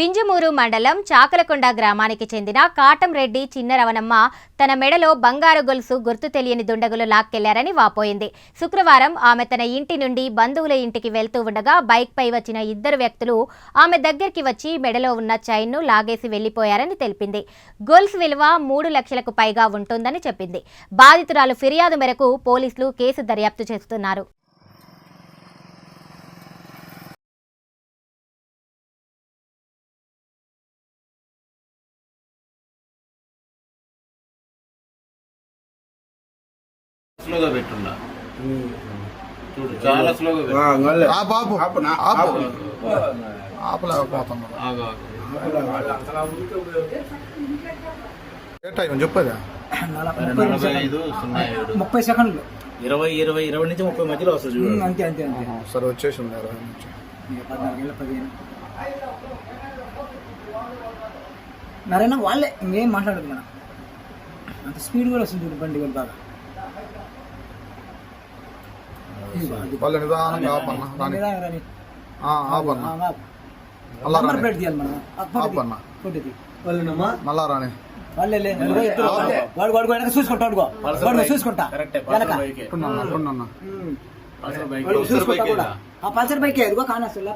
పింజమూరు మండలం చాకలకొండ గ్రామానికి చెందిన కాటంరెడ్డి చిన్నరవణమ్మ తన మెడలో బంగారు గొలుసు గుర్తు తెలియని దుండగులు లాక్కెళ్ళారని వాపోయింది. శుక్రవారం ఆమె తన ఇంటి నుండి బంధువుల ఇంటికి వెళ్తూ ఉండగా బైక్పై వచ్చిన ఇద్దరు వ్యక్తులు ఆమె దగ్గరికి వచ్చి మెడలో ఉన్న చైన్ను లాగేసి వెళ్ళిపోయారని తెలిపింది. గొలుసు విలువ మూడు లక్షలకు పైగా ఉంటుందని చెప్పింది. బాధితురాలు ఫిర్యాదు మేరకు పోలీసులు కేసు దర్యాప్తు చేస్తున్నారు. స్లోగా పెట్టున్నా. చూడు చాలా స్లోగా పెట్టు. ఆ బాబు ఆపు ఆపలేకపోతున్నాడు ఆగు, ఆగు. ఏ టైం? చెప్పదా? నలభై ఐదు సున్నా ఏడు. ముప్పై సెకండ్లు. ఇరవై ఇరవై ఇరవై నుంచి ముప్పై మధ్యలో వస్తుంది చూడు. అంతే అంతే అంతే. సరే వచ్చేసింది ఇరవై నుంచి. ఇక పద్నాలుగు ఏళ్ళ పదిహేను. నరైనా వాళ్ళే ఇంకేం మాట్లాడదు మనం. అంత స్పీడ్ కూడా వస్తుంది చూడు బండి కూడా బాగా. వాళ్ళ నిదానంగా ఆపన్న రాని ఆపన్న. మళ్ళా రాని. మళ్ళా రాని. చూసుకుంటా చూసుకుంటా. పల్సర్ బైకే ఇప్పుడున్నా